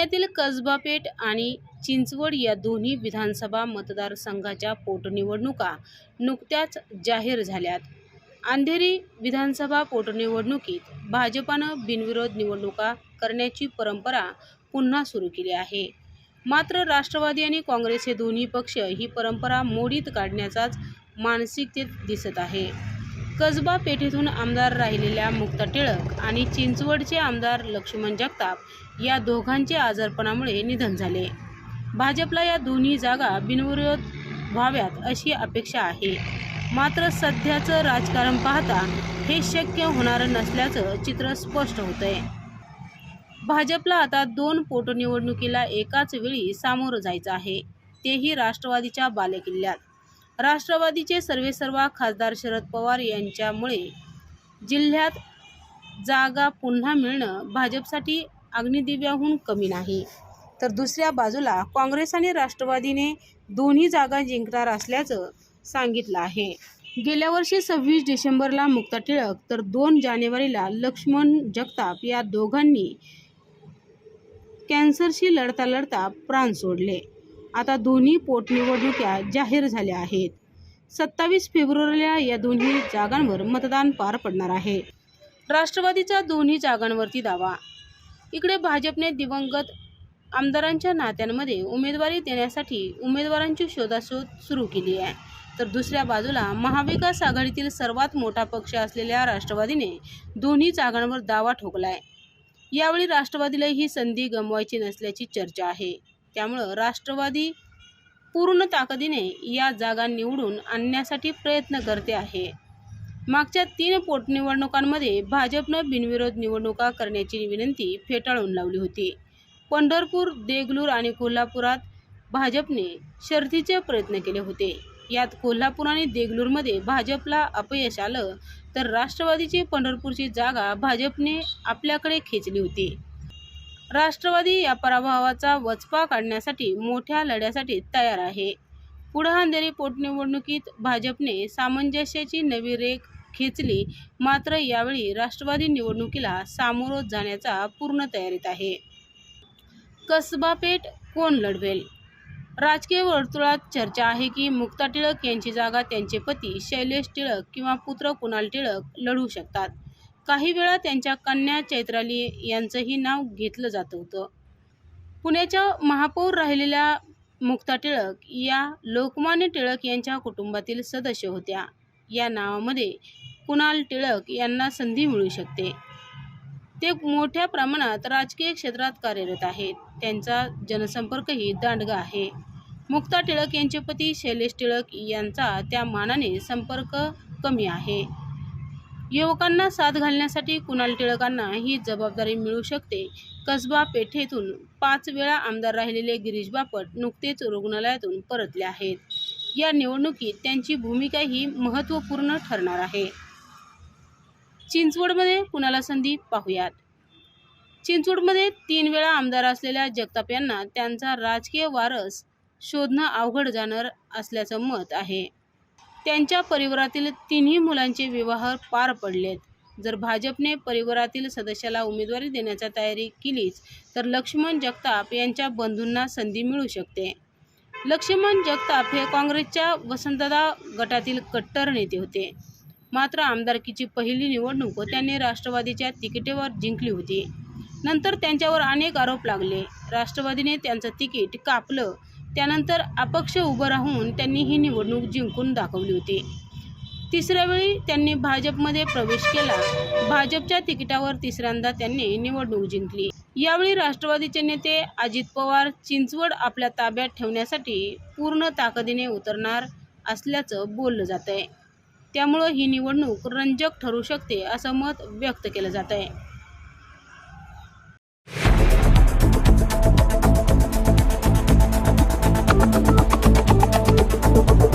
पुण्यातील कसबा पेठ आणि चिंचवड या दोन्ही विधानसभा मतदारसंघाच्या पोटनिवडणुका नुकत्याच जाहीर झाल्यात. अंधेरी विधानसभा पोटनिवडणुकीत भाजपानं बिनविरोध निवडणुका करण्याची परंपरा पुन्हा सुरू केली आहे. मात्र राष्ट्रवादी आणि काँग्रेस हे दोन्ही पक्ष ही परंपरा मोडीत काढण्याचाच मानसिकतेत दिसत आहे. कसबा पेठेतून आमदार राहिलेल्या मुक्ता टिळक आणि चिंचवडचे आमदार लक्ष्मण जगताप या दोघांचे आजारपणामुळे निधन झाले. भाजपला या दोन्ही जागा बिनविरोध व्हाव्यात अशी अपेक्षा आहे. मात्र सध्याचं राजकारण पाहता हे शक्य होणार नसल्याचं चित्र स्पष्ट होतंय. भाजपला आता दोन पोटनिवडणुकीला एकाच वेळी सामोरं जायचं आहे. तेही राष्ट्रवादीच्या बालेकिल्ल्यात. राष्ट्रवादीचे सर्वेसर्वा खासदार शरद पवार यांच्यामुळे जिल्ह्यात जागा पुन्हा मिळणं भाजपसाठी अग्निदिव्याहून कमी नाही. तर दुसऱ्या बाजूला काँग्रेस आणि राष्ट्रवादीने दोन्ही जागा जिंकणार असल्याचं सांगितलं आहे. गेल्या वर्षी सव्वीस डिसेंबरला मुक्ता टिळक तर दोन जानेवारीला लक्ष्मण जगताप या दोघांनी कॅन्सरशी लढता लढता प्राण सोडले. आता दोन्ही पोटनिवडणुक्या जाहीर झाल्या आहेत. सत्तावीस फेब्रुवारीला या दोन्ही जागांवर मतदान पार पडणार आहे. राष्ट्रवादीचा दोन्ही जागांवरती दावा. इकडे भाजपने दिवंगत आमदारांच्या नात्यांमध्ये उमेदवारी देण्यासाठी उमेदवारांची शोधाशोध सुरू केली आहे. तर दुसऱ्या बाजूला महाविकास आघाडीतील सर्वात मोठा पक्ष असलेल्या राष्ट्रवादीने दोन्ही जागांवर दावा ठोकला आहे यावेळी राष्ट्रवादीला ही संधी गमवायची नसल्याची चर्चा आहे. त्यामुळं राष्ट्रवादी पूर्ण ताकदीने या जागा निवडून आणण्यासाठी प्रयत्न करते आहे. मागच्या तीन पोटनिवडणुकांमध्ये भाजपनं बिनविरोध निवडणुका करण्याची विनंती फेटाळून लावली होती. पंढरपूर देगलूर आणि कोल्हापुरात भाजपने शर्थीचे प्रयत्न केले होते. यात कोल्हापूर आणि देगलूरमध्ये भाजपला अपयश आलं तर राष्ट्रवादीची पंढरपूरची जागा भाजपने आपल्याकडे खेचली होती. राष्ट्रवादी या पराभवाचा वचपा काढण्यासाठी मोठ्या लढ्यासाठी तयार आहे. पुढं अंधेरी पोटनिवडणुकीत भाजपने सामंजस्याची नवी रेख खेचली. मात्र यावेळी राष्ट्रवादी निवडणुकीला सामोरं जाण्याचा पूर्ण तयारीत आहे. कसबा पेठ कोण लढवेल? राजकीय वर्तुळात चर्चा आहे की मुक्ता टिळक यांची जागा त्यांचे पती शैलेश टिळक किंवा पुत्र कुणाल टिळक लढू शकतात. काही वेळा त्यांच्या कन्या चैत्राली यांचंही नाव घेतलं जात होतं. पुण्याच्या महापौर राहिलेल्या मुक्ता टिळक या लोकमान्य टिळक यांच्या कुटुंबातील सदस्य होत्या. या नावामध्ये कुणाल टिळक यांना संधी मिळू शकते. ते मोठ्या प्रमाणात राजकीय क्षेत्रात कार्यरत आहेत. त्यांचा जनसंपर्कही दांडगा आहे. मुक्ता टिळक यांचे पती शैलेश टिळक यांचा त्या मानाने संपर्क कमी आहे. युवकांना साथ घालण्यासाठी कुणाल टिळकांना ही जबाबदारी मिळू शकते. कसबा पेठेतून पाच वेळा आमदार राहिलेले गिरीश बापट नुकतेच रुग्णालयातून परतले आहेत. या निवडणुकीत त्यांची भूमिका ही महत्त्वपूर्ण ठरणार आहे. चिंचवडमध्ये कुणाला संधी पाहूयात? चिंचवडमध्ये तीन वेळा आमदार असलेल्या जगताप यांना त्यांचा राजकीय वारस शोधणं अवघड जाणार असल्याचं मत आहे. त्यांच्या परिवारातील तिन्ही मुलांचे विवाह पार पडलेत. जर भाजपने परिवारातील सदस्याला उमेदवारी देण्याचा तयारी केलीच तर लक्ष्मण जगताप यांच्या बंधूंना संधी मिळू शकते. लक्ष्मण जगताप हे काँग्रेसच्या वसंतदा गटातील कट्टर नेते होते. मात्र आमदारकीची पहिली निवडणूक त्यांनी राष्ट्रवादीच्या तिकिटेवर जिंकली होती. नंतर त्यांच्यावर अनेक आरोप लागले. राष्ट्रवादीने त्यांचं तिकीट कापलं. त्यानंतर अपक्ष उभं राहून त्यांनी ही निवडणूक जिंकून दाखवली होती. तिसऱ्या वेळी त्यांनी भाजपमध्ये प्रवेश केला. भाजपच्या तिकिटावर तिसऱ्यांदा त्यांनी निवडणूक जिंकली. यावेळी राष्ट्रवादीचे नेते अजित पवार चिंचवड आपल्या ताब्यात ठेवण्यासाठी पूर्ण ताकदीने उतरणार असल्याचं बोललं जात आहे त्यामुळं ही निवडणूक रंजक ठरू शकते असं मत व्यक्त केलं जात आहे